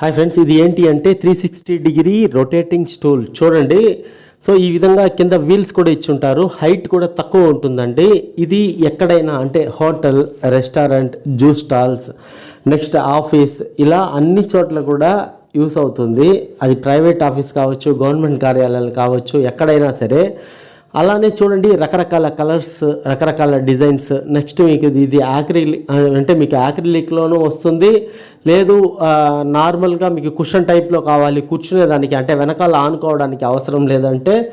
Hi friends ఇది ఏంటి అంటే three sixty degree rotating stool. చూడండి. సో ఈ విధంగా కింద వీల్స్ కూడా ఇచ్చుంటారు. హైట్ కూడా తక్కువ ఉంటుందండి. ఇది ఎక్కడైనా అంటే hotel restaurant juice stalls next office ఇలా అన్ని చోట్ల కూడా యూస్ అవుతుంది. అది ప్రైవేట్ ఆఫీస్ కావచ్చు గవర్నమెంట్ కార్యాలయాలు కావచ్చు ఎక్కడైనా సరే. అలానే చూడండి రకరకాల కలర్స్ రకరకాల డిజైన్స్. నెక్స్ట్ మీకు ఇది- ఆక్రిలిక్ యాక్రిలిక్ అంటే మీకు యాక్రిలిక్లోనూ వస్తుంది. లేదు నార్మల్గా మీకు కుషన్ టైప్లో కావాలి. కూర్చునే దానికి అంటే వెనకాల ఆనుకోవడానికి అవసరం లేదంటే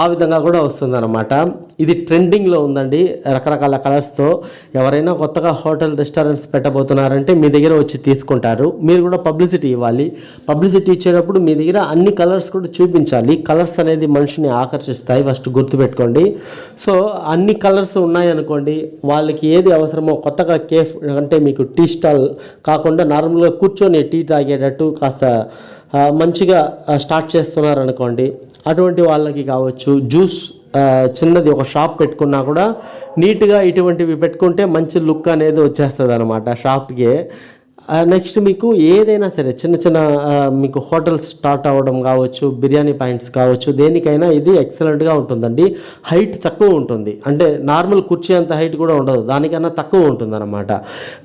ఆ విధంగా కూడా వస్తుందన్నమాట. ఇది ట్రెండింగ్లో ఉందండి. రకరకాల కలర్స్తో ఎవరైనా కొత్తగా హోటల్ రెస్టారెంట్స్ పెట్టబోతున్నారంటే మీ దగ్గర వచ్చి తీసుకుంటారు. మీరు కూడా పబ్లిసిటీ ఇవ్వాలి. పబ్లిసిటీ ఇచ్చేటప్పుడు మీ దగ్గర అన్ని కలర్స్ కూడా చూపించాలి. కలర్స్ అనేది మనిషిని ఆకర్షిస్తాయి. ఫస్ట్ గుర్తుపెట్టుకోండి. సో అన్ని కలర్స్ ఉన్నాయనుకోండి వాళ్ళకి ఏది అవసరమో కొత్తగా కేఫ్ అంటే మీకు టీ స్టాల్ కాకుండా నార్మల్గా కూర్చొని టీ తాగేటట్టు కాస్త మంచిగా స్టార్ట్ చేస్తున్నారు అనుకోండి అటువంటి వాళ్ళకి కావచ్చు జ్యూస్ చిన్నది ఒక షాప్ పెట్టుకున్నా కూడా నీట్గా ఇటువంటివి పెట్టుకుంటే మంచి లుక్ అనేది వచ్చేస్తుంది అనమాట షాప్కి. నెక్స్ట్ మీకు ఏదైనా సరే చిన్న చిన్న మీకు హోటల్స్ స్టార్ట్ అవ్వడం కావచ్చు బిర్యానీ పాయింట్స్ కావచ్చు దేనికైనా ఇది ఎక్సలెంట్గా ఉంటుందండి. హైట్ తక్కువ ఉంటుంది. అంటే నార్మల్ కుర్చీ అంత హైట్ కూడా ఉండదు. దానికన్నా తక్కువ ఉంటుంది అనమాట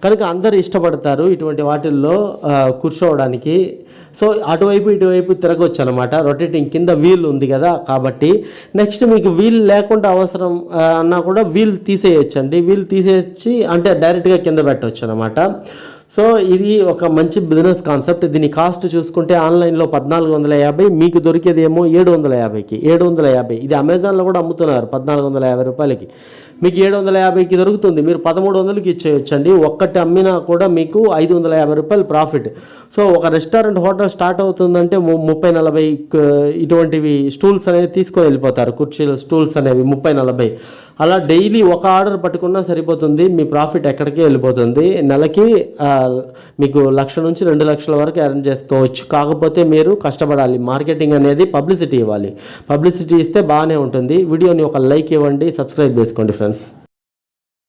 కనుక అందరు ఇష్టపడతారు ఇటువంటి వాటిల్లో కూర్చోవడానికి. సో అటువైపు ఇటువైపు తిరగవచ్చు అనమాట రొటేటింగ్ కింద వీల్ ఉంది కదా కాబట్టి. నెక్స్ట్ మీకు వీల్ లేకుండా అవసరం అన్నా కూడా వీల్ తీసేయచ్చండి. వీల్ తీసేసి అంటే డైరెక్ట్గా కింద పెట్టవచ్చు అనమాట సో ఇది ఒక మంచి బిజినెస్ కాన్సెప్ట్. దీని కాస్ట్ చూసుకుంటే ఆన్లైన్లో పద్నాలుగు వందల యాభై మీకు దొరికేదేమో ఏడు వందల యాభైకి ఏడు వందల యాభై. ఇది అమెజాన్లో కూడా అమ్ముతున్నారు పద్నాలుగు వందల యాభై రూపాయలకి. మీకు ఏడు వందల యాభైకి దొరుకుతుంది. మీరు పదమూడు వందలకి ఇచ్చేయచ్చండి. ఒక్కటి అమ్మినా కూడా మీకు ఐదు వందల యాభై రూపాయలు ప్రాఫిట్. సో ఒక రెస్టారెంట్ హోటల్ స్టార్ట్ అవుతుందంటే ము- ముప్పై నలభై ఇటువంటివి స్టూల్స్ అనేవి తీసుకొని వెళ్ళిపోతారు. కుర్చీలు స్టూల్స్ అనేవి ముప్పై నలభై. అలా డైలీ ఒక ఆర్డర్ పట్టుకున్నా సరిపోతుంది మీ ప్రాఫిట్ ఎక్కడికే వెళ్ళిపోతుంది. నెలకి మీకు లక్ష నుంచి రెండు లక్షల వరకు అరేంజ్ చేసుకోవచ్చు. కాకపోతే మీరు కష్టపడాలి. మార్కెటింగ్ అనేది పబ్లిసిటీ ఇవ్వాలి. పబ్లిసిటీ ఇస్తే బాగానే ఉంటుంది. వీడియోని ఒక లైక్ ఇవ్వండి సబ్స్క్రైబ్ చేసుకోండి ఫ్రెండ్స్.